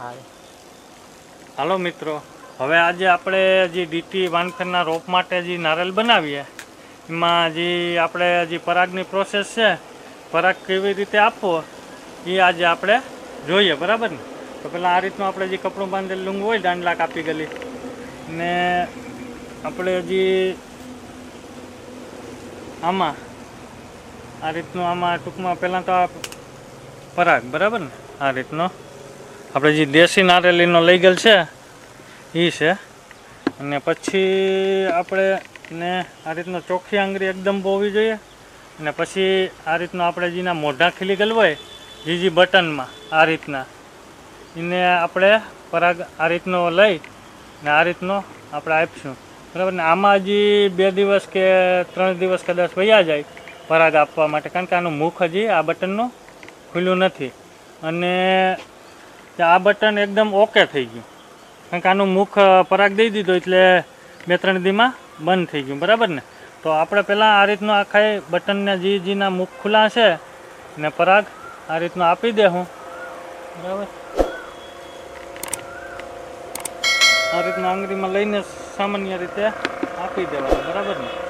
હા હાલો મિત્રો, હવે આજે આપણે જે ડીટી વાનખરના રોપ માટે જે નારેલ બનાવીએ, એમાં જે આપણે જે પરાગની પ્રોસેસ છે, પરાગ કેવી રીતે આપવો, એ આજે આપણે જોઈએ, બરાબર ને? તો પહેલાં આ રીતનું આપણે જે કપડું બાંધેલું હોય દાંડલા કાપી ગયેલી ને આપણે જે આમાં, આ રીતનું આમાં ટૂંકમાં પહેલાં તો પરાગ, બરાબર ને? આ રીતનો આપણે જે દેશી નારેલીનો લઈ ગયેલ છે એ છે. અને પછી આપણે ને આ રીતનો ચોખ્ખી આંગળી એકદમ હોવી જોઈએ. અને પછી આ રીતનો આપણે જેના મોઢા ખીલી ગયેલ હોય જે બટનમાં, આ રીતના. એને આપણે પરાગ આ રીતનો લઈ ને આ રીતનો આપણે આપીશું. બરાબર? ને આમાં હજી બે દિવસ કે ત્રણ દિવસ કદાચ વયા જાય પરાગ આપવા માટે. કારણ કે આનું મુખ હજી આ બટનનું ખુલ્લું નથી. અને કે આ બટન એકદમ ઓકે થઈ ગયું. કારણ કે આનું મુખ પરાગ દઈ દીધો એટલે બે ત્રણ દીમાં બંધ થઈ ગયું. બરાબર ને? તો આપણે પહેલાં આ રીતનું આખા બટનને જે, જેના મુખ ખુલ્લા છે ને પરાગ આ રીતનું આપી દે હું. બરાબર? આ રીતના આંગળીમાં લઈને સામાન્ય રીતે આપી દેવાનું. બરાબર ને?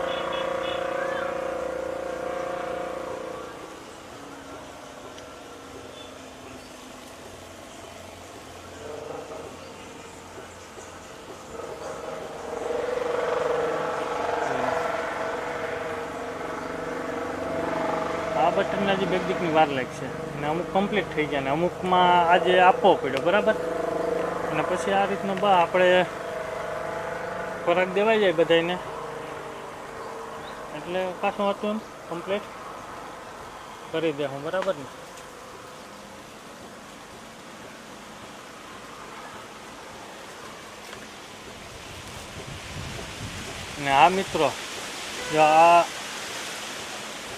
આ બટનને હજી બે દીકની વાર લાગશે અને અમુક કમ્પ્લીટ થઈ ગયા ને અમુકમાં આજે આપવો પડ્યો, બરાબર? અને પછી આ રીતનો બા આપણે ખોરાક દેવાઈ જાય બધાને એટલે પાછું હતું કમ્પ્લીટ કરી દે હું, બરાબર ને? ને આ મિત્રો, જો આ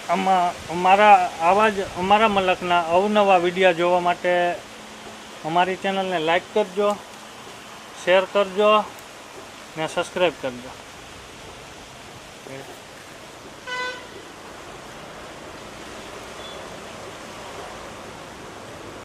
આમાં અમારા, આવા જ અમારા મલકના અવનવા વિડીયા જોવા માટે અમારી ચેનલને લાઈક કરજો શેર કરજો ને સબસ્ક્રાઈબ કરજો.